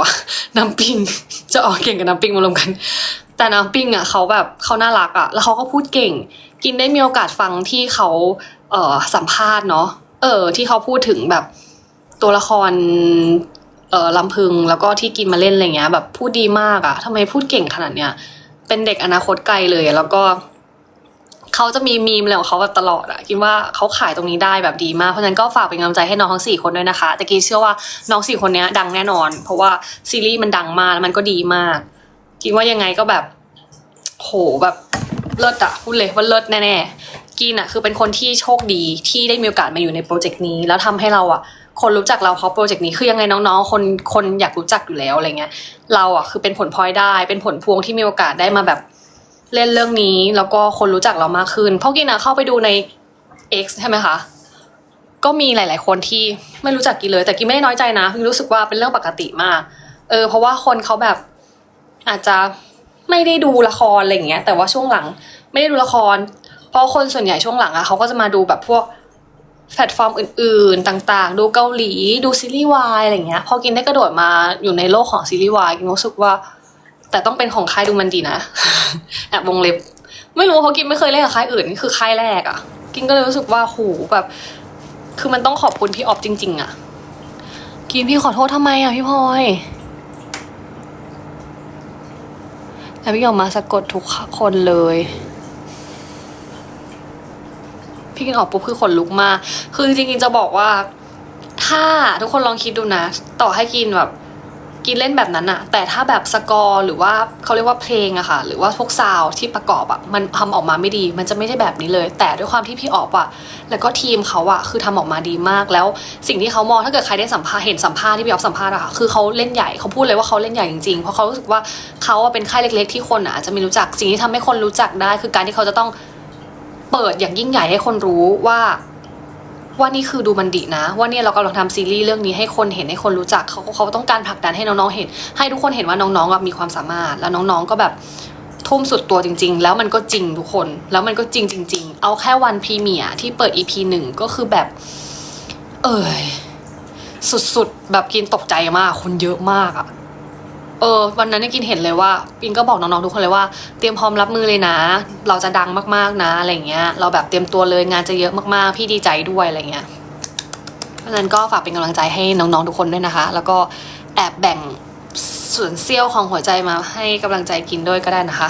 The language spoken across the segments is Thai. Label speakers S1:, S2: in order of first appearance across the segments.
S1: ว่าน้ำปิงจะออกเก่งกับน้ำปิงมารวมกัน แต่น้ำปิงอะเขาแบบเขาน่ารักอะ แล้วเขาก็พูดเก่ง กินได้มีโอกาสฟังที่เขาเอ่อสัมภาษณ์เนาะเออ ที่เขาพูดถึงแบบตัวละครเอ่อลำพึงแล้วก็ที่กินมาเล่นอะไรเงี้ย แบบพูดดีมากอะทำไมพูดเก่งขนาดเนี้ยเป็นเด็กอนาคตไกลเลยแล้วก็ เขาจะมีมีมอะไรของเขาแบบตลอดอะคิดว่าเขาขายตรงนี้ได้แบบดีมากเพราะฉะนั้นก็ฝากเป็นกำลังใจให้น้องทั้งสี่คนด้วยนะคะ แต่กีเชื่อว่าน้องสี่คนนี้ดังแน่นอน เพราะว่าซีรีส์มันดังมากแล้วมันก็ดีมากคิดว่ายังไงก็แบบ โหแบบเลิศอะพูดเลยว่าเลิศแน่ๆกินอะคือเป็นคนที่โชคดีที่ได้มีโอกาสมาอยู่ในโปรเจกต์นี้ แล้วทำให้เราอะคนรู้จักเราเพราะโปรเจกต์นี้คือยังไงน้องๆ คนคนอยากรู้จักอยู่แล้วอะไรเงี้ย เราอะคือเป็นผลพลอยได้ เป็นผลพวงที่มีโอกาสได้มาแบบ เล่นเรื่องนี้แล้วก็คนรู้จักเรามากขึ้น เพราะกินอะเข้าไปดูใน X ใช่ไหมคะ ก็มีหลาย ๆ คนที่ไม่รู้จักกินเลย แต่กินไม่ได้น้อยใจนะกินรู้สึกว่าเป็นเรื่องปกติมาก เออ เพราะว่าคนเขาแบบอาจจะไม่ได้ดูละครอะไรอย่างเงี้ย แต่ว่าช่วงหลังไม่ได้ดูละคร เพราะคนส่วนใหญ่ช่วงหลังอะเขาก็จะมาดูแบบพวกแพลตฟอร์มอื่น ๆ ต่าง ๆ ดูเกาหลีดูซีรีส์วายอะไรเงี้ย พอกินได้กระโดดมาอยู่ในโลกของซีรีส์วายกินรู้สึกว่า แต่ต้องเป็นของค่ายดูมันดีนะแอบวงเล็บ ไม่รู้เพราะกินไม่เคยเล่นกับค่ายอื่นนี่คือค่ายแรกอะกินก็เลยรู้สึกว่าโหแบบ คือมันต้องขอบคุณพี่ออฟจริง ๆอะกินพี่ขอโทษทำไมอะพี่พลอยแต่พี่ออกมาสะกดทุกคนเลย พี่กินออกปุ๊บคือขนลุกมากคือจริงๆจะบอกว่า ถ้าทุกคนลองคิดดูนะ ต่อให้กินแบบ กินเล่นแบบนั้นอะแต่ถ้าแบบสกอร์หรือว่าเขาเรียกว่าเพลงอะค่ะ หรือว่าพวกซาวที่ประกอบอะมันทำออกมาไม่ดี มันจะไม่ได้แบบนี้เลย แต่ด้วยความที่พี่ออกอะแล้วก็ทีมเขาอะคือทำออกมาดีมาก แล้วสิ่งที่เขามองถ้าเกิดใครได้สัมภาษณ์เห็นสัมภาษณ์ที่พี่ออฟสัมภาษณ์อะค่ะคือเขาเล่นใหญ่เขาพูดเลยว่าเขาเล่นใหญ่จริงๆเพราะเขารู้สึกว่าเขาอะเป็นค่ายเล็ก ๆ ที่คนอะอาจจะไม่รู้จักสิ่งที่ทำให้คนรู้จักได้ คือการที่เขาจะต้องเปิดอย่างยิ่งใหญ่ให้คนรู้ว่า ว่านี่คือดูมันดีนะ ว่าเนี่ยเรากำลังทำซีรีส์เรื่องนี้ให้คนเห็นให้คนรู้จักเขาเขาต้องการผลักดันให้น้องๆเห็น ให้ทุกคนเห็นว่าน้องๆมีความสามารถ แล้วน้องๆก็แบบทุ่มสุดตัวจริง ๆ แล้วมันก็จริงทุกคน แล้วมันก็จริงจริง ๆ เอาแค่วันพรีเมียร์ที่เปิด EP หนึ่งก็คือแบบ เอยสุดๆ แบบกินตกใจมาก คนเยอะมากอะ เออวันนั้นกินเห็นเลยว่าปินก็บอกน้องๆทุกคนเลยว่าเตรียมพร้อมรับมือเลยนะ เราจะดังมากๆนะอะไรเงี้ย เราแบบเตรียมตัวเลยงานจะเยอะมากๆ พี่ดีใจด้วยอะไรเงี้ยเพราะฉะนั้นก็ฝากเป็นกำลังใจให้น้องๆทุกคนด้วยนะคะ แล้วก็แอบแบ่งส่วนเสี้ยวของหัวใจมาให้กำลังใจกินด้วยก็ได้นะคะ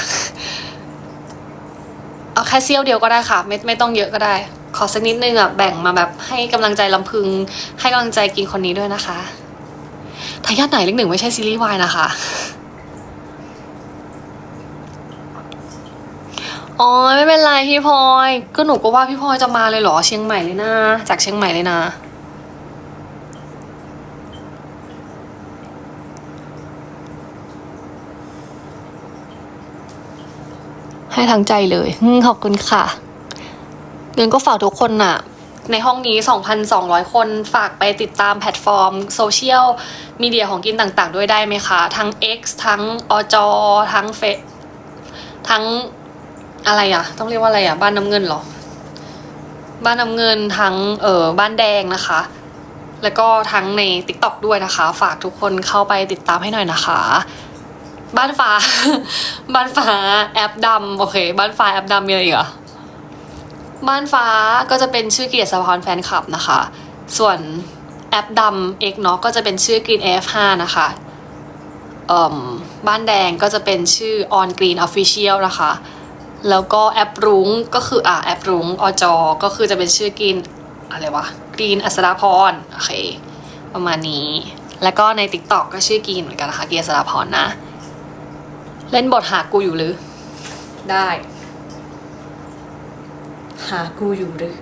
S1: เอาแค่เสี้ยวเดียวก็ได้ค่ะ ไม่ไม่ต้องเยอะก็ได้ ขอสักนิดนึงอะแบ่งมาแบบให้กำลังใจลำพึง ให้กำลังใจกินคนนี้ด้วยนะคะ ทายาทไหนเลขหนึ่งไม่ใช่ซีรีส์วายนะคะ อ๋อไม่เป็นไรพี่พลอย ก็หนูก็ว่าพี่พลอยจะมาเลยเหรอเชียงใหม่เลยนะ จากเชียงใหม่เลยนะให้ทั้งใจเลย ขอบคุณค่ะเงินก็ฝากทุกคนน่ะ ในห้องนี้ 2,200 คนฝากไปติดตามแพลตฟอร์มโซเชียลมีเดียของกินต่างๆ ด้วยได้ไหมคะ ทั้ง X ทั้งอจทั้งเฟทั้งอะไรอะต้องเรียกว่าอะไรอะบ้านน้ำเงินหรอ บ้านน้ำเงินทั้งเอ่อบ้านแดงนะคะ แล้วก็ทั้งใน t ิ k t o k ด้วยนะคะ ฝากทุกคนเข้าไปติดตามให้หน่อยนะคะ บ้านฟ้า บ้านฟ้าแอปดำโอเค บ้านฟ้าแอปดำมีอะไรอีกอะ บ้านฟ้าก็จะเป็นชื่อเกียรติสะพรแฟนคลับนะคะ ส่วนแอปดำเอกเนาะก็จะเป็นชื่อ Green F5 นะคะบ้านแดงก็จะเป็นชื่อ On Green Official นะคะ แล้วก็แอปรุ้งก็คืออ่าแอปรุ้งอจก็คือจะเป็นชื่อกรีนอะไรวะกรีนอัศดาพรโอเคประมาณนี้ แล้วก็ใน t ิ k t o k ก็ชื่อกรีนเหมือนกันนะคะกรีนอัศดาพรนะ เล่นบทหากูอยู่หรือ ได้ หากูอยู่หรือ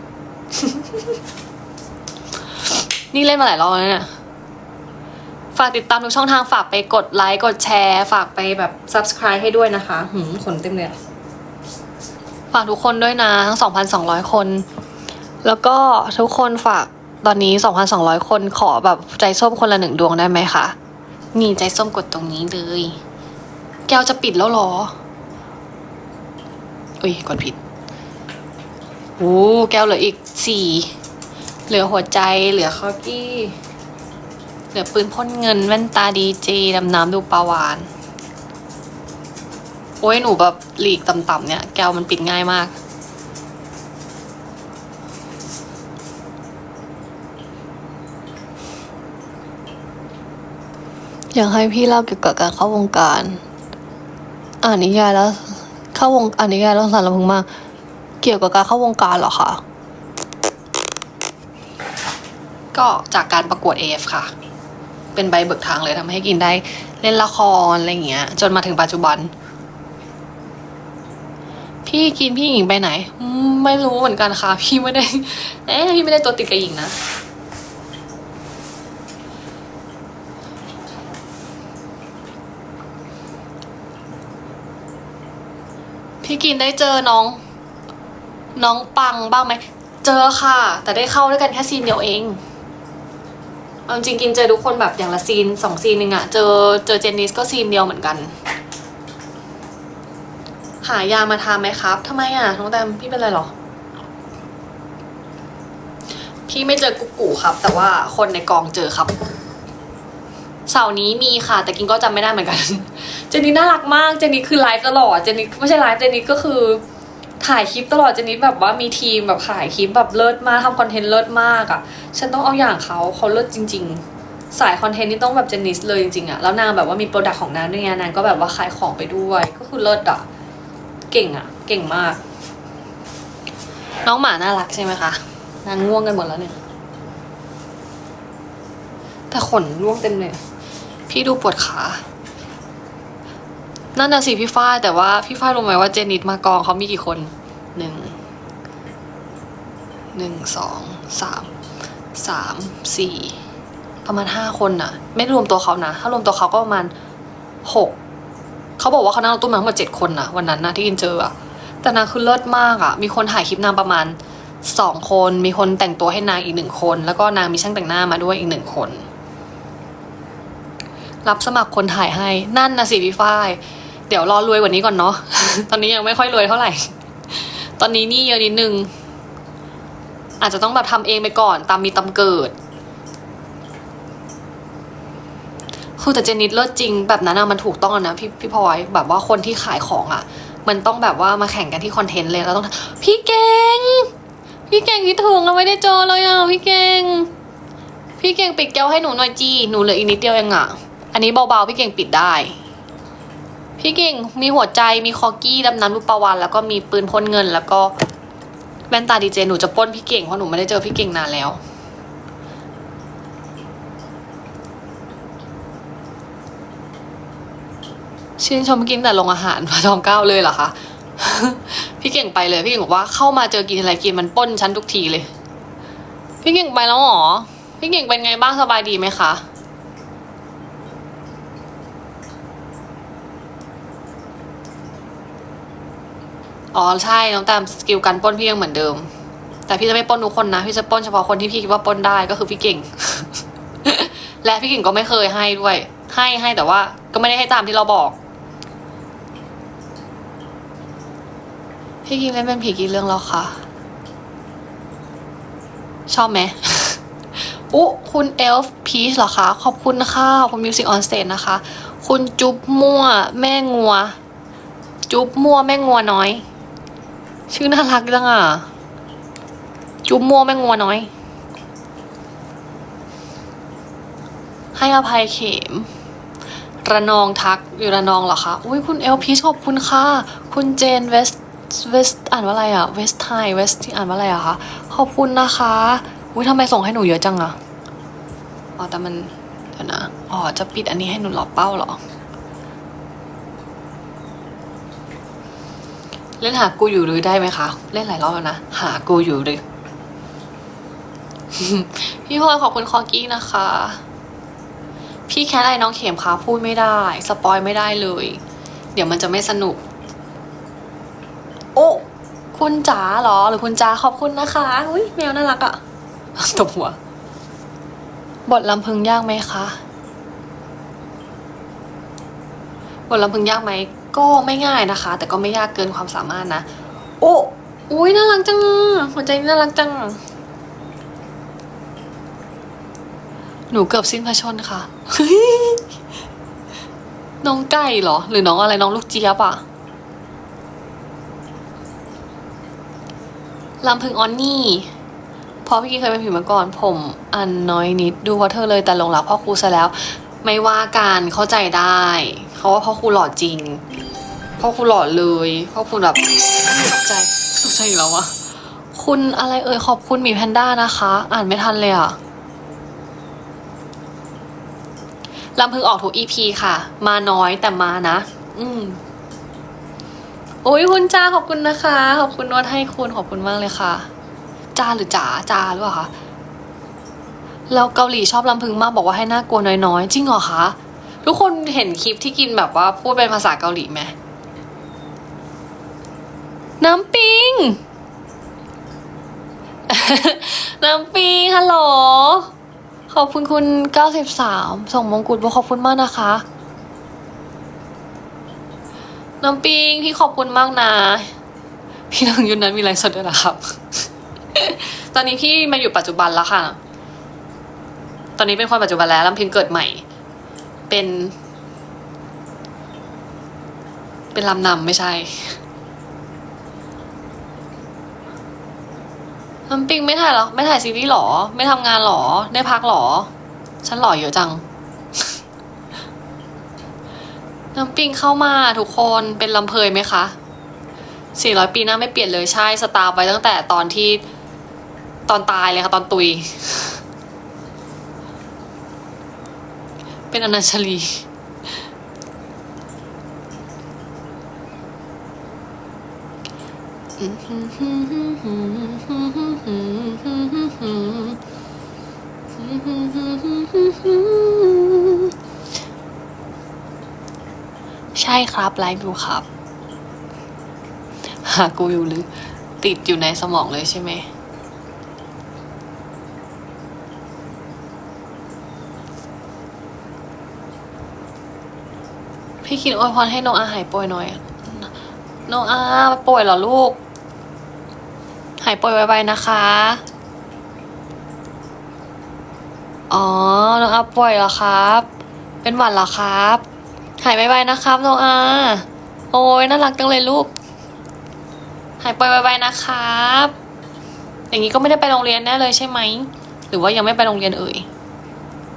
S1: นี่เล่นมาหลายรอบแล้วเนี่ย ฝากติดตามทุกช่องทางฝากไปกดไลค์กดแชร์ ฝากไปแบบ subscribe ให้ด้วยนะคะ หืมขนเต็มเลยอะฝากทุกคนด้วยนะ ทั้ง 2,200 คน แล้วก็ทุกคนฝากตอนนี้ 2,200 คนขอแบบใจส้มคนละหนึ่งดวงได้ไหมคะ นี่ใจส้มกดตรงนี้เลย แก้วจะปิดแล้วหรอ อุ้ย กดผิด โอ้แก้วเหลืออีกสี่เหลือหัวใจเหลือคอกี้ เหลือปืนพ่นเงินแว่นตาดีเจดำน้ำดูปลาวาน โอ้ยหนูแบบหลีกต่ำๆเนี่ย แก้วมันปิดง่ายมากอยากให้พี่เล่าเกี่ยวกับการเข้าวงการ อ่านนิยายแล้ว เข้าวงอ่านนิยายแล้วสารพึงมาก กี่ยวกับการเข้าวงการเหรอคะก็จากการประกวด AF ค่ะ เป็นใบเบิกทางเลยทำให้กินได้เล่นละครอะไรอย่างเงี้ย จนมาถึงปัจจุบัน พี่กินพี่หญิงไปไหน ไม่รู้เหมือนกันค่ะ พี่ไม่ได้ เอ๊ะพี่ไม่ได้ตัวติดกับหญิงนะพี่กินได้เจอน้อง น้องปังบ้างไหม เจอค่ะ แต่ได้เข้าด้วยกันแค่ซีนเดียวเองเอาจริงกินเจอทุกคนแบบอย่างละซีนสองซีนหนึ่งอะเจอเจอเจนนิสก็ซีนเดียวเหมือนกัน หายามาทานไหมครับทำไมอะน้องแตมพี่เป็นอะไรหรอ พี่ไม่เจอกุ๊กกูครับ แต่ว่าคนในกองเจอครับเสาร์นี้มีค่ะ แต่กินก็จำไม่ได้เหมือนกัน เจนนี่น่ารักมากเจนนี่คือไลฟ์ตลอดเจนนี่ไม่ใช่ไลฟ์เจนนี่ก็คือ ถ่ายคลิปตลอดเจนนี่แบบว่ามีทีมแบบถ่ายคลิปแบบเลิศมากทำคอนเทนต์เลิศมากอะ่ะ ฉันต้องเอาอย่างเขาเขาเลิศจริง ๆ สายคอนเทนต์นี่ต้องแบบเจนนิสเลยจริงๆอะ่ะแล้วนางแบบว่ามีโปรดักต์ของนางด้วยไงนางก็แบบว่าขายของไปด้วยก็คือเลิศอะ่ะเก่งอะ่ะ เก่งมาก น้องหมาน่ารักใช่ไหมคะนางง่วงกันหมดแล้วเนี่ยแต่ขนร่วงเต็มเลย พี่ดูปวดขา นั่นน่ะสิพี่ฝ้ายแต่ว่าพี่ฝ้ายรู้ไหมว่าเจนิดมากองเขามีกี่คนหนึ่งหนึ่งสองสามสามสี่ประมาณห้าคนน่ะ ไม่รวมตัวเขานะ ถ้ารวมตัวเขาก็ประมาณหกเขาบอกว่าเขานั่งรถตู้มาทั้งหมดเจ็ดคนนะวันนั้นนะที่กินเจออะแต่นางคือเลิศมากอะมีคนถ่ายคลิปนางประมาณสองคน มีคนแต่งตัวให้นางอีกหนึ่งคน แล้วก็นางมีช่างแต่งหน้ามาด้วยอีกหนึ่งคน รับสมัครคนถ่ายให้นั่นนะสิพี่ฝ้าย เดี๋ยวรอรวยกว่านี้ก่อนเนาะ ตอนนี้ยังไม่ค่อยรวยเท่าไหร่ ตอนนี้นี่เยอะนิดนึง อาจจะต้องแบบทำเองไปก่อนตามมีตามเกิด คือแต่เจนนิดเลิศจริงแบบนั้นอะมันถูกต้องนะพี่พี่พลอยแบบว่าคนที่ขายของอะมันต้องแบบว่ามาแข่งกันที่คอนเทนต์เลยเราต้อง พี่เก่ง พี่เก่งคิดถึงเราไม่ได้เจอเลยอะพี่เก่ง พี่เก่งปิดแก้วให้หนูหน่อยจีหนูเหลืออีกนิดเดียวเองอะอันนี้เบาๆพี่เก่งปิดได้ พี่เก่งมีหัวใจมีคอกี้ดำน้ำรูปปลาวานแล้วก็มีปืนพ่นเงิน แล้วก็แว่นตาดีเจหนูจะป้นพี่เก่งเพราะหนูไม่ได้เจอพี่เก่งนานแล้ว ชื่นชมกินแต่โรงอาหารพระจอมเก้าเลยเหรอคะพี่เก่งไปเลยพี่เก่งบอกว่าเข้ามาเจอกินอะไรกินมันป้นฉันทุกทีเลย พี่เก่งไปแล้วเหรอพี่เก่งเป็นไงบ้างสบายดีไหมคะ อ๋อใช่น้องแตามสกิลการป้นพี่ยังเหมือนเดิม แต่พี่จะไม่ป้นทุกคนนะ พี่จะป้นเฉพาะคนที่พี่คิดว่าป้นได้ก็คือพี่เก่ง และพี่เก่งก็ไม่เคยให้ด้วย ให้ให้แต่ว่า ก็ไม่ได้ให้ตามที่เราบอกพี่กินเล่นเป็นผีกี่เรื่องแล้วคะชอบไหมอุ๊คุณเอลฟ์พีชเหรอคะ ขอบคุณค่ะคุณมิวสิกออนสเตจนะคะ คุณจุ๊บมั่ว แม่งัว จุ๊บมั่ว แม่งัวน้อย ชื่อน่ารักจังอะ จุ๊บมัวแม่งัวน้อย ให้อภัยเข็ม ระนองทักอยู่ระนองเหรอคะ อุ้ยคุณเอลพีชขอบคุณค่ะ คุณเจนเวสเวสอ่านว่าอะไรอะเวสไทเวสที่อ่านว่าอะไรอะคะ ขอบคุณนะคะ อุ้ยทำไมส่งให้หนูเยอะจังอะอ๋อแต่มัน เดี๋ยวนะ อ๋อจะปิดอันนี้ให้หนูหลอเป้าเหรอ เล่นหากูอยู่หรือได้ไหมคะ เล่นหลายรอบแล้วนะ หากูอยู่หรือพี่พลอยขอบคุณคอกี้นะคะ พี่แคทไอ้น้องเข็มคะพูดไม่ได้ สปอยไม่ได้เลย เดี๋ยวมันจะไม่สนุก โอ้คุณจ๋าเหรอ หรือคุณจ๋าขอบคุณนะคะอุ้ยแมวน่ารักอะตบหัว บทลำพึงยากไหมคะ บทลำพึงยากไหม ก็ไม่ง่ายนะคะ แต่ก็ไม่ยากเกินความสามารถนะ โอ้อุ้ยน่ารักจัง หัวใจน่ารักจัง หนูเกือบสิ้นพระชนค่ะ น้องไก่เหรอ หรือน้องอะไรน้องลูกเจี๊ยบอะลำพึงออนนี่เพราะพี่กี้เคยเป็นผิวมาก่อน ผมอันน้อยนิดดูเพราะเธอเลยแต่หลงรักพ่อครูซะแล้ว ไม่ว่าการเข้าใจได้ เขาว่าพ่อครูหล่อจริง พ่อครูหล่อเลยพ่อครูแบบตกใจตกใจอีกแล้ววะคุณอะไรเอ่ยขอบคุณหมีแพนด้านะคะ อ่านไม่ทันเลยอะลำพึงออกทุกอีพีค่ะ มาน้อยแต่มานะ อืมโอ้ยคุณจ้าขอบคุณนะคะ ขอบคุณนวดให้คุณขอบคุณมากเลยค่ะจ้าหรือจ๋าจ้าหรือเปล่าคะแล้วเกาหลีชอบลำพึงมากบอกว่าให้น่ากลัวน้อยๆจริงเหรอคะทุกคนเห็นคลิปที่กินแบบว่าพูดเป็นภาษาเกาหลีไหม น้ำปิง น้ำปิงฮัลโหล ขอบคุณคุณ 93 ส่งมงกุฎบอกขอบคุณมากนะคะ น้ำปิงพี่ขอบคุณมากนะ พี่น้องยุนนั้นมีไลฟ์สดด้วยหรอครับ ตอนนี้พี่มาอยู่ปัจจุบันแล้วค่ะ ตอนนี้เป็นคนปัจจุบันแล้วลำพิงเกิดใหม่ เป็น เป็นลำนำไม่ใช่ น้ำปิงไม่ถ่ายหรอ ไม่ถ่ายซีรีส์หรอ ไม่ทำงานหรอ ได้พักหรอ ฉันหล่อเยอะจัง น้ำปิงเข้ามาทุกคนเป็นลำเพยไหมคะสี่ร้อยปีหน้าไม่เปลี่ยนเลยใช่สตาร์ไว้ตั้งแต่ตอนที่ตอนตายเลยค่ะ ตอนตุย เป็นอนัญชลี ใช่ครับ ไลฟ์อยู่ครับ หากูอยู่หรือ ติดอยู่ในสมองเลยใช่ไหมพี่คิดอวยพรให้น้องอาหายป่วยหน่อย น้องอาป่วยเหรอลูก หายป่วยไวๆนะคะ อ๋อ น้องอาป่วยเหรอครับ เป็นหวัดเหรอครับ หายไวๆนะครับน้องอา โอ้ยน่ารักจังเลยลูก หายป่วยไวๆนะครับ อย่างนี้ก็ไม่ได้ไปโรงเรียนแน่เลยใช่ไหม หรือว่ายังไม่ไปโรงเรียนเอ่ย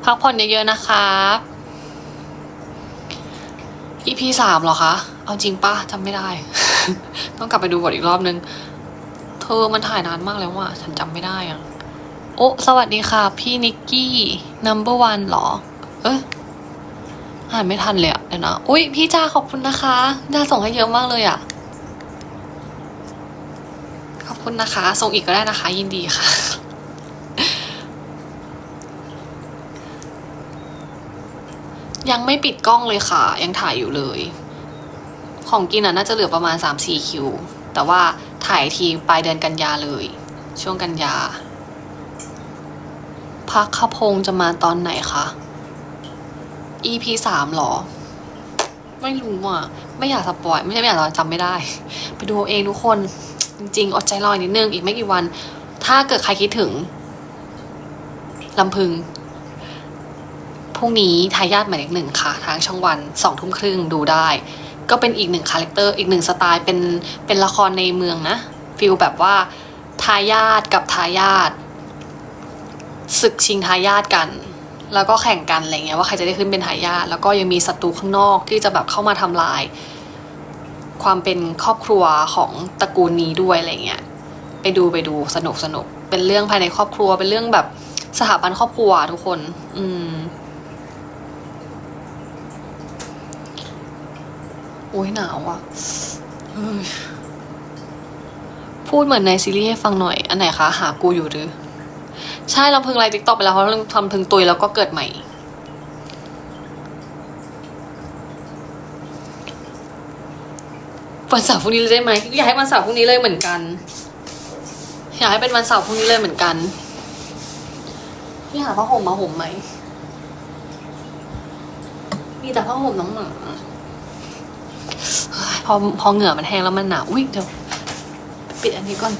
S1: พักผ่อนเยอะๆนะครับ EP สามเหรอคะ เอาจริงปะจำไม่ได้ ต้องกลับไปดูบทอีกรอบนึง ธอมันถ่ายนานมากแล้วว่ะฉันจำไม่ได้อะโอ้สวัสดีค่ะ พี่นิกกี้ number one เหรอ เอ้ยอ่านไม่ทันเลยอะเดี๋ยวนะ อุ้ยพี่จ้าขอบคุณนะคะจ้าส่งให้เยอะมากเลยอะขอบคุณนะคะ ส่งอีกก็ได้นะคะ ยินดีค่ะยังไม่ปิดกล้องเลยค่ะ ยังถ่ายอยู่เลย ของกินอะน่าจะเหลือประมาณ 3-4 คิว แต่ว่า ถ่ายทีปลายเดือนกันยาเลย ช่วงกันยาพักขพงจะมาตอนไหนคะ EP สามหรอ ไม่รู้อะ ไม่อยากสปอยไม่ใช่ไม่อยากจำไม่ได้ ไปดูเองทุกคน จริงๆ อดใจรออีกนิดนึง อีกไม่กี่วัน ถ้าเกิดใครคิดถึงลำพึงพรุ่งนี้ทายาทหมายเลขหนึ่งค่ะ ทางช่องวันสองทุ่มครึ่งดูได้ ก็เป็นอีกหนึ่งคาแรคเตอร์อีกหนึ่งสไตล์เป็นเป็นละครในเมืองนะฟิลแบบว่าทายาทกับทายาทศึกชิงทายาทกัน แล้วก็แข่งกันอะไรเงี้ยว่าใครจะได้ขึ้นเป็นทายาทแล้วก็ยังมีศัตรูข้างนอกที่จะแบบเข้ามาทำลาย ความเป็นครอบครัวของตระกูลนี้ด้วยอะไรเงี้ยไปดูไปดูสนุกสนุกเป็นเรื่องภายในครอบครัวเป็นเรื่องแบบสถาบันครอบครัวทุกคน อืม อ้ยหนาวอะพูดเหมือนในซีรีส์ให้ฟังหน่อย อันไหนคะ หากูอยู่หรือ ใช่เราเพิ่งไลฟ์ติ๊กต็อกไปแล้วเพราะเราทำพึงตุยแล้วก็เกิดใหม่ วันเสาร์พรุ่งนี้เลยได้ไหมอยากให้วันเสาร์พรุ่งนี้เลยเหมือนกัน อยากให้เป็นวันเสาร์พรุ่งนี้เลยเหมือนกัน พี่หาผ้าห่มมาห่มไหมมีแต่ผ้าห่มน้องหมา พอพอเหงื่อมันแห้งแล้วมันหนาวอุ้ยเดี๋ยวปิดอันนี้ก่อน